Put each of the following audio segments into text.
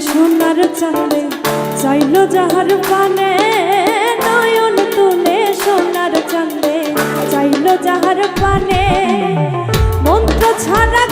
চাঁদে চাইল যাহার পানে নয়ন তুলে সোনার চাঁদে চাইল যাহার পানে মন্ত্র ছাড়া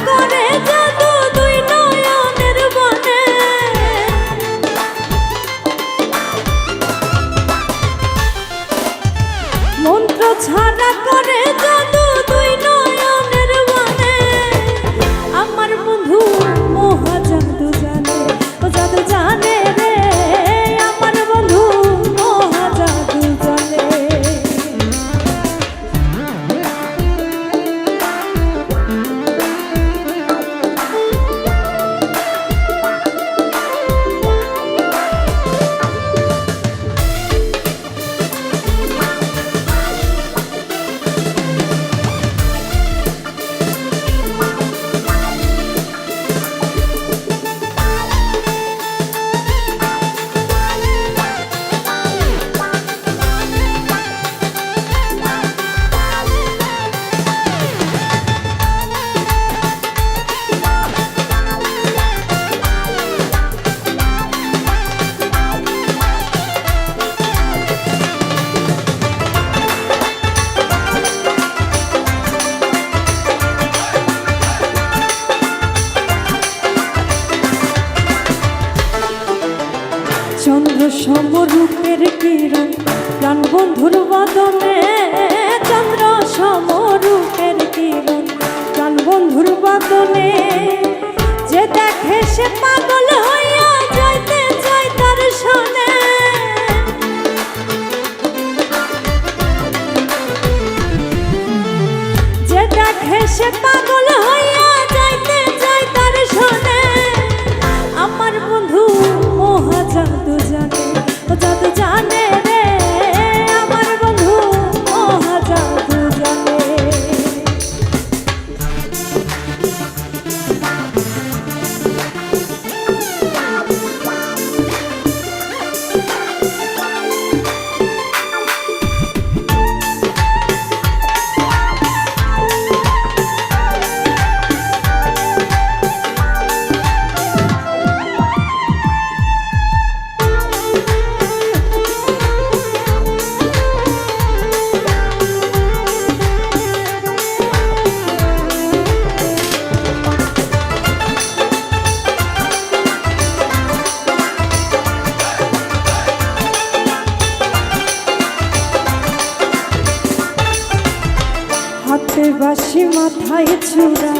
সমরূপের কিরণ, প্রাণ বন্ধুর বদনে চন্দ্র সমরূপের কিরণ, প্রাণ বন্ধুর বদনে যে দেখে সে পাগল হইয়া যাইতে চাই তার সনে যে দেখে সে পাগল বাসি মাথায় চূড়া